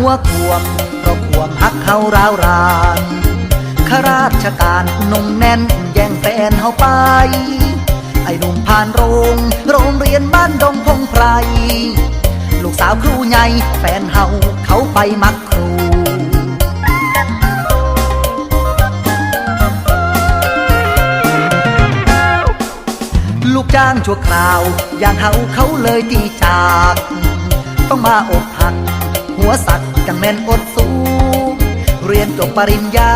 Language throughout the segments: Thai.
ัวขวมเพราะขวมหักเขาราวรานข้าราชการนงแน่นแย่งแฟนเฮาไป ไอ้หนุ่มผ่านโรง โรงเรียนบ้านดงพงไพร ลูกสาวครูใหญ่แฟนเฮาเขาไปมักครูลูกจ้างชั่วคราว อย่างเฮาเขาเลยตีจาก ต้องมาอกหัก หัวสัตว จังแม่นอดสู้ เรียนจบปริญญา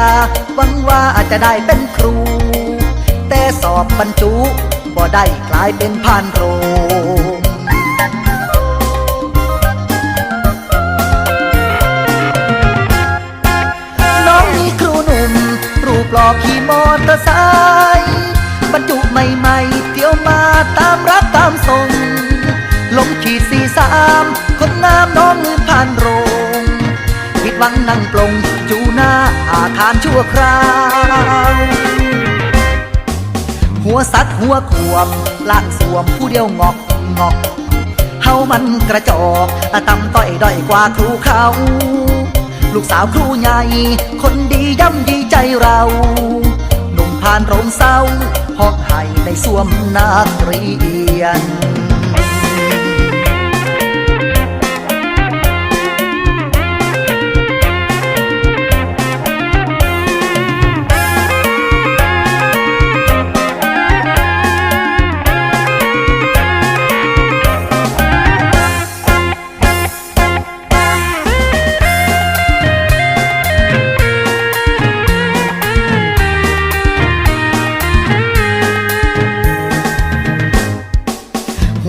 หวังว่าอาจจะได้เป็นครู แต่สอบบรรจุบ่ได้กลายเป็นผ่านโรงน้องนี่ครูหนุ่ม รูปหล่อขี่มอเตอร์ไซค์บรรจุใหม่ๆเที่ยวมาตามรับตามส่งลงขีดสี่สามคนงามน้องมือผ่านโรง วังนั่งปลงอยู่หน้าอาคารชั่วคราว หัวสัตว์หัวขวมล่างสวมผู้เดียวงอกงอกเฮามันกระจอกตำต้อยด้อยกว่าครูเขาลูกสาวครูใหญ่ คนดีย่ำดีใจเราหนุ่มผ่านโรงเศร้าหอกไห้ในสวมนักเรียน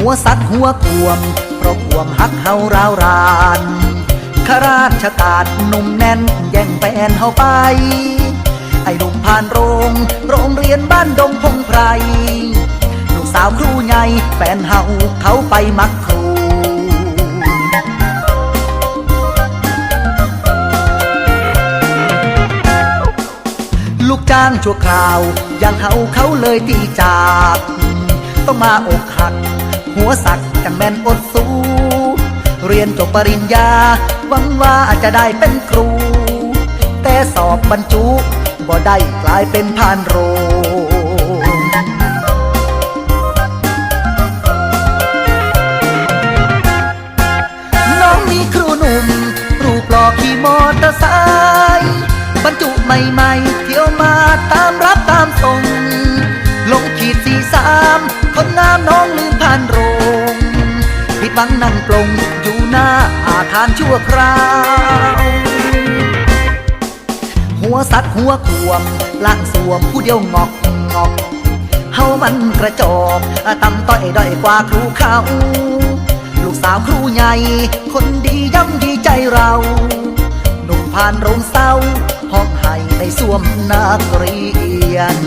หัวสัตว์หัวขวม เพราะขวมหักเฮาราวรานข้าราชการหนุ่มแน่นแย่งแฟนเฮาไป ไอ้หนุ่มผ่านโรง โรงเรียนบ้านดงพงไพรลูกสาวครูใหญ่แฟนเฮาเขาไปมักครูลูกจ้างชั่วคราว อย่างเฮาเขาเลยตีจาก ต้องมาอกหัก หัวสักจังแม่นอดสู้เรียนจบปริญญาหวังว่าจะได้เป็นครู แต่สอบบรรจุบ่ได้กลายเป็นผ่านโรงน้องมีครูหนุ่มรูปหล่อขี่มอเตอร์ไซค์บรรจุใหม่ๆ เที่ยวมาตามรับตามส่ง ลงขีดสี่สามคนงามน้องลืม ผิดหวังนั่งปลงอยู่หน้าอาคารชั่วคราว หัวสัตว์หัวขวมล่างสวมผู้เดียวงอกงอกเฮามันกระจอกตำต้อยด้อยกว่าครูเขาลูกสาวครูใหญ่ คนดีย่ำดีใจเราหนุ่มผ่านโรงเศร้าห้องไห้ในสวมนักเรียน